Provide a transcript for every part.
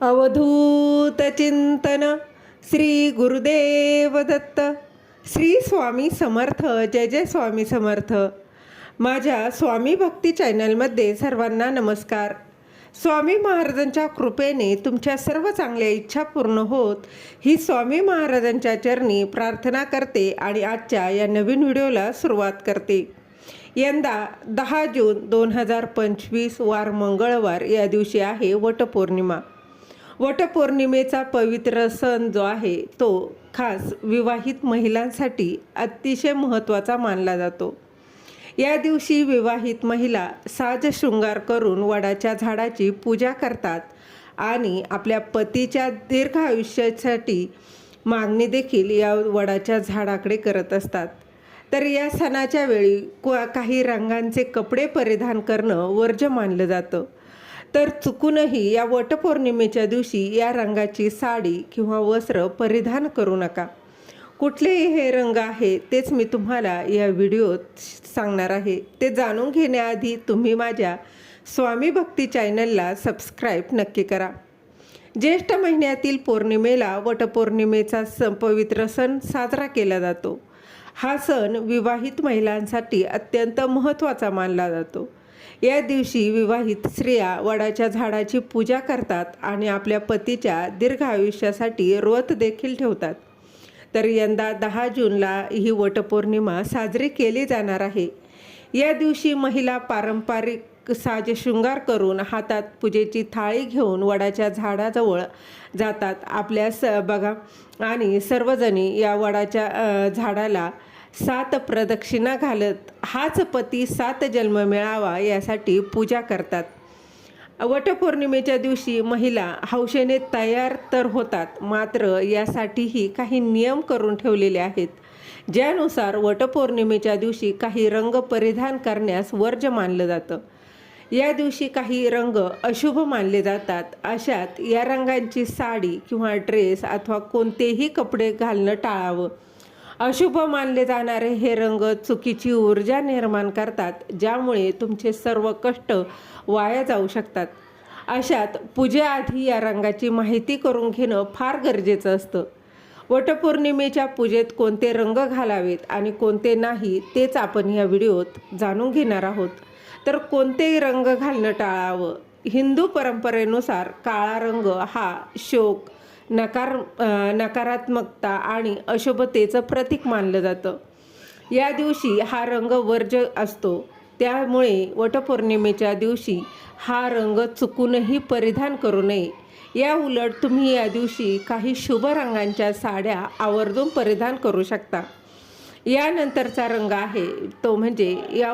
अवधूत चिंतन श्री गुरुदेव दत्त. श्री स्वामी समर्थ जय जय स्वामी समर्थ. माझ्या स्वामी भक्ती चॅनलमध्ये सर्वांना नमस्कार. स्वामी महाराजांच्या कृपेने तुमच्या सर्व चांगल्या इच्छा पूर्ण होत ही स्वामी महाराजांच्या चरणी प्रार्थना करते आणि आजच्या या नवीन व्हिडिओला सुरुवात करते. यंदा दहा जून दोन हजार पंचवीस वार मंगळवार या दिवशी आहे वटपौर्णिमा. वटपौर्णिमेचा पवित्र सण जो आहे तो खास विवाहित महिलांसाठी अतिशय महत्त्वाचा मानला जातो. या दिवशी विवाहित महिला साज शृंगार करून वडाच्या झाडाची पूजा करतात आणि आपल्या पतीच्या दीर्घ आयुष्यासाठी मागणी देखील या वडाच्या झाडाकडे करत असतात. तर या सणाच्या वेळी को- काही रंगांचे कपडे परिधान करणं वर्ज्य मानलं जातं. तर चुकूनही या वटपौर्णिमेच्या दिवशी या रंगाची साडी किंवा वस्त्र परिधान करू नका. कुठलेही हे रंग आहे तेच मी तुम्हाला या व्हिडिओत सांगणार आहे. ते जाणून घेण्याआधी तुम्ही माझ्या स्वामी भक्ती चॅनलला सबस्क्राईब नक्की करा. ज्येष्ठ महिन्यातील पौर्णिमेला वटपौर्णिमेचा संपवित्र पवित्र सण साजरा केला जातो. हा सण विवाहित महिलांसाठी अत्यंत महत्त्वाचा मानला जातो. या दिवशी विवाहित स्त्रिया वडाच्या झाडाची पूजा करतात आणि आपल्या पतीच्या दीर्घ आयुष्यासाठी व्रत देखील ठेवतात. तर यंदा दहा जूनला ही वटपौर्णिमा साजरी केली जाणार आहे. या दिवशी महिला पारंपरिक साज शृंगार करून हातात पूजेची थाळी घेऊन वडाच्या झाडाजवळ जातात. आपल्या स बघा आणि सर्वजणी या वडाच्या झाडाला सात प्रदक्षिणा घालत हाच पती सात जन्म मिळावा यासाठी पूजा करतात. वटपौर्णिमेच्या दिवशी महिला हौशेने तयार तर होतात मात्र यासाठीही काही नियम करून ठेवलेले आहेत. ज्यानुसार वटपौर्णिमेच्या दिवशी काही रंग परिधान करण्यास वर्ज्य मानलं जातं. या दिवशी काही रंग अशुभ मानले जातात. अशात या रंगांची साडी किंवा ड्रेस अथवा कोणतेही कपडे घालणं टाळावं. अशुभ मानले जाणारे हे रंग चुकीची ऊर्जा निर्माण करतात ज्यामुळे तुमचे सर्व कष्ट वाया जाऊ शकतात. अशात पूजेआधी या रंगाची माहिती करून घेणं फार गरजेचं असतं. वटपौर्णिमेच्या पूजेत कोणते रंग घालावेत आणि कोणते नाही तेच आपण या व्हिडिओत जाणून घेणार आहोत. तर कोणते रंग घालणं टाळावं. हिंदू परंपरेनुसार काळा रंग हा शोक नकार नकारात्मकता आणि अशुभतेचं प्रतीक मानलं जातं. या दिवशी हा रंग वर्ज्य असतो. त्यामुळे वटपौर्णिमेच्या दिवशी हा रंग चुकूनही परिधान करू नये. या उलट तुम्ही या दिवशी काही शुभ रंगांच्या साड्या आवर्जून परिधान करू शकता. यानंतरचा रंग आहे तो म्हणजे या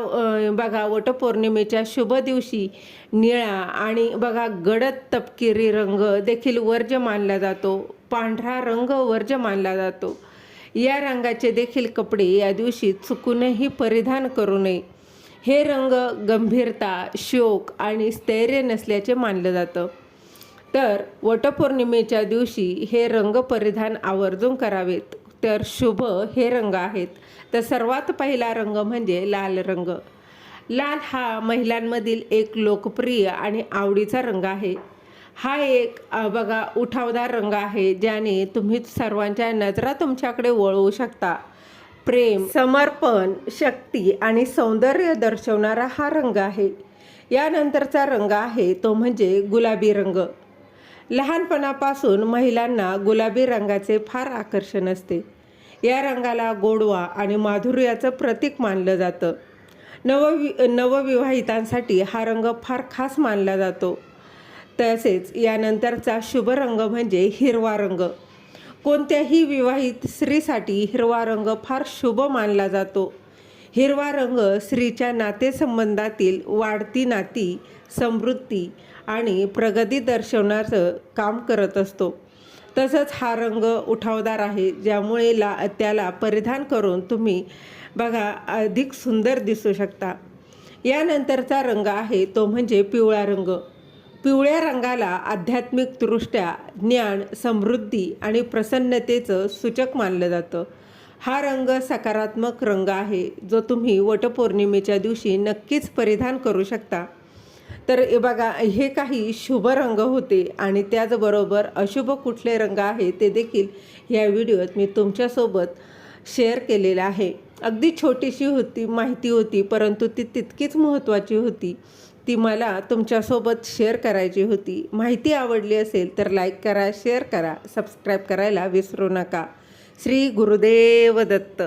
बघा वटपौर्णिमेच्या शुभ दिवशी निळा आणि बघा गडद तपकिरी रंग देखील वर्ज मानला जातो. पांढरा रंग वर्ज्य मानला जातो. या रंगाचे देखील कपडे या दिवशी चुकूनही परिधान करू नये. हे रंग गंभीरता शोक आणि स्थैर्य नसल्याचे मानलं जातं. तर वटपौर्णिमेच्या दिवशी हे रंग परिधान आवर्जून करावेत. तर शुभ हे रंग आहेत. तर सर्वात पहिला रंग म्हणजे लाल रंग. लाल हा महिलांमधील एक लोकप्रिय आणि आवडीचा रंग आहे. हा एक बघा उठावदार रंग आहे ज्याने तुम्ही सर्वांच्या नजरा तुमच्याकडे वळवू शकता. प्रेम समर्पण शक्ती आणि सौंदर्य दर्शवणारा हा रंग आहे. यानंतरचा रंग आहे तो म्हणजे गुलाबी रंग. लहानपणापासून महिलांना गुलाबी रंगाचे फार आकर्षण असते. या रंगाला गोडवा आणि माधुर्याचं प्रतीक मानलं जातं. नववि नवविवाहितांसाठी हा रंग फार खास मानला जातो. तसेच यानंतरचा शुभ रंग म्हणजे हिरवा रंग. कोणत्याही विवाहित स्त्रीसाठी हिरवा रंग फार शुभ मानला जातो. हिरवा रंग स्त्रीच्या नातेसंबंधातील वाढती नाती समृद्धी आणि प्रगती दर्शवण्याचं काम करत असतो. तसंच हा रंग उठावदार आहे ज्यामुळे ला त्याला परिधान करून तुम्ही बघा अधिक सुंदर दिसू शकता. यानंतरचा रंग आहे तो म्हणजे पिवळा रंग. पिवळ्या रंगाला आध्यात्मिकदृष्ट्या ज्ञान समृद्धी आणि प्रसन्नतेचं सूचक मानलं जातं. हा रंग सकारात्मक रंग आहे जो तुम्ही वटपौर्णिमेच्या दिवशी नक्कीच परिधान करू शकता. तर बघा हे काही शुभ रंग होते आणि त्याचबरोबर अशुभ कुठले रंग आहे ते देखील या व्हिडिओत मी तुमच्यासोबत शेअर केलेलं आहे. अगदी छोटीशी होती माहिती होती परंतु ती तितकीच महत्त्वाची होती. ती मला तुमच्यासोबत शेअर करायची होती. माहिती आवडली असेल तर लाईक करा शेअर करा सबस्क्राईब करायला विसरू नका. श्री गुरुदेव दत्त.